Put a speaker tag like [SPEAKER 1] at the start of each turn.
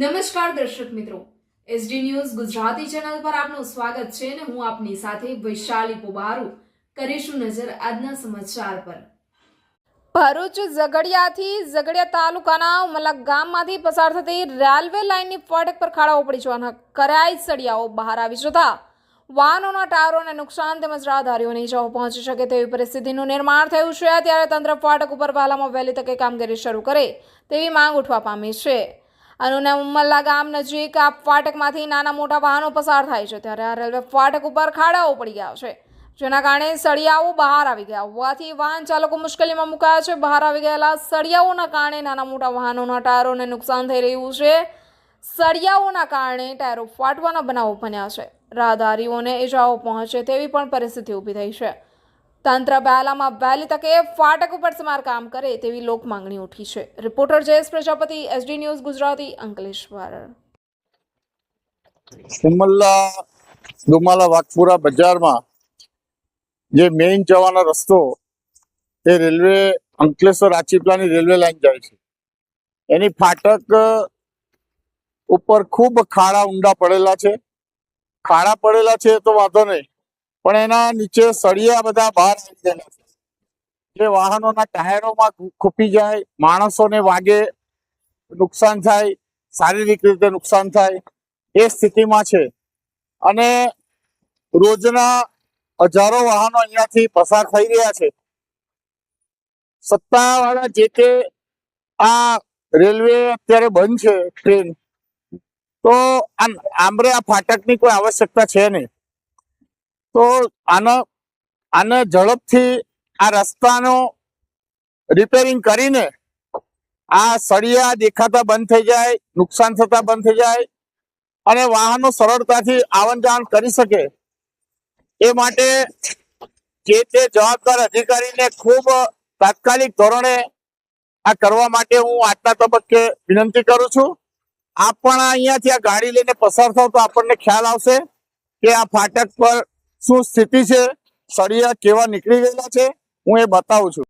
[SPEAKER 1] નમસ્કાર દર્શક મિત્રો. એસડી ન્યૂઝ ગુજરાતી ચેનલ પર આપનું સ્વાગત છે અને હું આપની સાથે વૈશાલી પોબારુ કરીશું નજર આજના સમાચાર પર. ભરૂચ ઝઘડિયાથી ઝઘડિયા તાલુકાના ઉમલા ગામમાંથી પસાર થતી રેલવે લાઇનની ફાટક પર ખાડાઓ પડી જવાના કરાઈ સળિયાઓ બહાર આવી જતા વાહનોના ટાયરોને નુકસાન તેમજ રાહદારીઓને ઇજાઓ પહોંચી શકે તેવી પરિસ્થિતિનું નિર્માણ થયું છે. ત્યારે તંત્ર ફાટક ઉપર વહેલામાં વહેલી તકે કામગીરી શરૂ કરે તેવી માંગ ઉઠવા પામી છે. અનુને ઉમલ્લા ગામ નજીક આ ફાટકમાંથી નાના મોટા વાહનો પસાર થાય છે. ત્યારે આ રેલવે ફાટક ઉપર ખાડાઓ પડી ગયા છે. જેના કારણે સળિયાઓ બહાર આવી ગયા હોવાથી વાહન ચાલકો મુશ્કેલીમાં મુકાયા છે. બહાર આવી ગયેલા સળિયાઓના કારણે નાના મોટા વાહનોના ટાયરોને નુકસાન થઈ રહ્યું છે. સળિયાઓના કારણે ટાયરો ફાટવાના બનાવો બન્યા છે. રાહદારીઓને ઇજાઓ પહોંચે તેવી પણ પરિસ્થિતિ ઊભી થઈ છે. તંત્ર બહેલામાં વહેલી તકે ફાટક ઉપર સમારકામ કરે તેવી લોક માંગણી ઉઠી છે. Reporter Jayesh Prajapati, SD news Gujarati, Ankleshwar.
[SPEAKER 2] Umalla Dumala Waghpura બજારમાં જે મેઇન જવાનો રસ્તો, એ રેલવે, અંકલેશ્વર, આચીપલાની રેલવે લાઈન જાય છે. એની ફાટક ઉપર ખૂબ ખાડા ઊંડા પડેલા છે. ખાડા પડેલા છે તો વાંધો નહીં. પણ એના નીચે સળિયા બધા બહાર આવી ગયેલા છે. જે વાહનોના ટાયરોમાં ખૂપી જાય, માણસોને વાગે, નુકસાન થાય, શારીરિક રીતે નુકસાન થાય, એ સ્થિતિમાં છે. અને રોજના હજારો વાહનો અહીંયાથી પસાર થઈ રહ્યા છે. સત્તાવાળા જે તે આ રેલવે અત્યારે બંધ છે ટ્રેન, તો આમ, આમરે આ ફાટકની કોઈ આવશ્યકતા છે નહીં. તો આનો, આને ઝડપથી આ રસ્તાનો રિપેરિંગ કરીને આ સળિયા દેખાતા બંધ થઈ જાય, નુકસાન થતા બંધ થઈ જાય અને વાહનો સરળતાથી આવન જાવન કરી શકે. એ માટે જે તે જવાબદાર અધિકારીને ખૂબ તાત્કાલિક ધોરણે આ કરવા માટે હું આજના તબક્કે વિનંતી કરું છું. આપ પણ અહીંયાથી આ ગાડી લઈને પસાર થાવ તો આપણને ખ્યાલ આવશે કે આ ફાટક પર શું સ્થિતિ છે? સળિયા કેવા નીકળી ગયેલા છે? હું એ બતાવું છું.